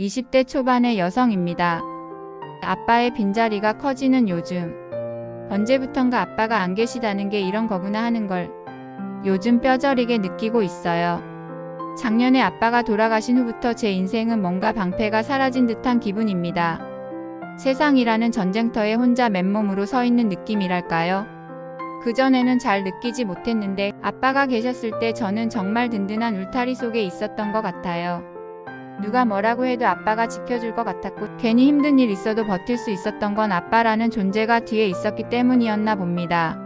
20대 초반의 여성입니다. 아빠의 빈자리가 커지는 요즘. 언제부턴가 아빠가 안 계시다는 게 이런 거구나 하는 걸 요즘 뼈저리게 느끼고 있어요. 작년에 아빠가 돌아가신 후부터 제 인생은 뭔가 방패가 사라진 듯한 기분입니다. 세상이라는 전쟁터에 혼자 맨몸으로 서 있는 느낌이랄까요? 그전에는 잘 느끼지 못했는데 아빠가 계셨을 때 저는 정말 든든한 울타리 속에 있었던 것 같아요. 누가 뭐라고 해도 아빠가 지켜줄 것 같았고 괜히 힘든 일 있어도 버틸 수 있었던 건 아빠라는 존재가 뒤에 있었기 때문이었나 봅니다.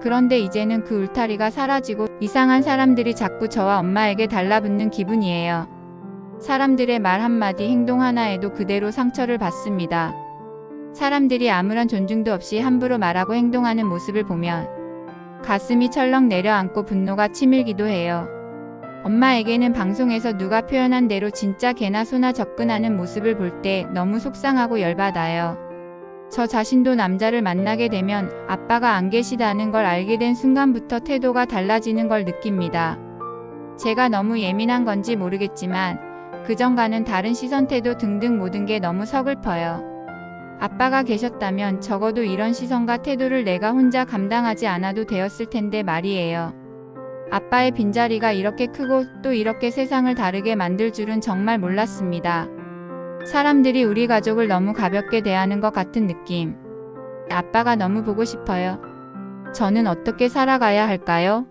그런데 이제는 그 울타리가 사라지고 이상한 사람들이 자꾸 저와 엄마에게 달라붙는 기분이에요. 사람들의 말 한마디 행동 하나에도 그대로 상처를 받습니다. 사람들이 아무런 존중도 없이 함부로 말하고 행동하는 모습을 보면 가슴이 철렁 내려앉고 분노가 치밀기도 해요. 엄마에게는 방송에서 누가 표현한 대로 진짜 개나 소나 접근하는 모습을 볼 때 너무 속상하고 열받아요. 저 자신도 남자를 만나게 되면 아빠가 안 계시다는 걸 알게 된 순간부터 태도가 달라지는 걸 느낍니다. 제가 너무 예민한 건지 모르겠지만 그전과는 다른 시선 태도 등등 모든 게 너무 서글퍼요. 아빠가 계셨다면 적어도 이런 시선과 태도를 내가 혼자 감당하지 않아도 되었을 텐데 말이에요. 아빠의 빈자리가 이렇게 크고 또 이렇게 세상을 다르게 만들 줄은 정말 몰랐습니다. 사람들이 우리 가족을 너무 가볍게 대하는 것 같은 느낌. 아빠가 너무 보고 싶어요. 저는 어떻게 살아가야 할까요?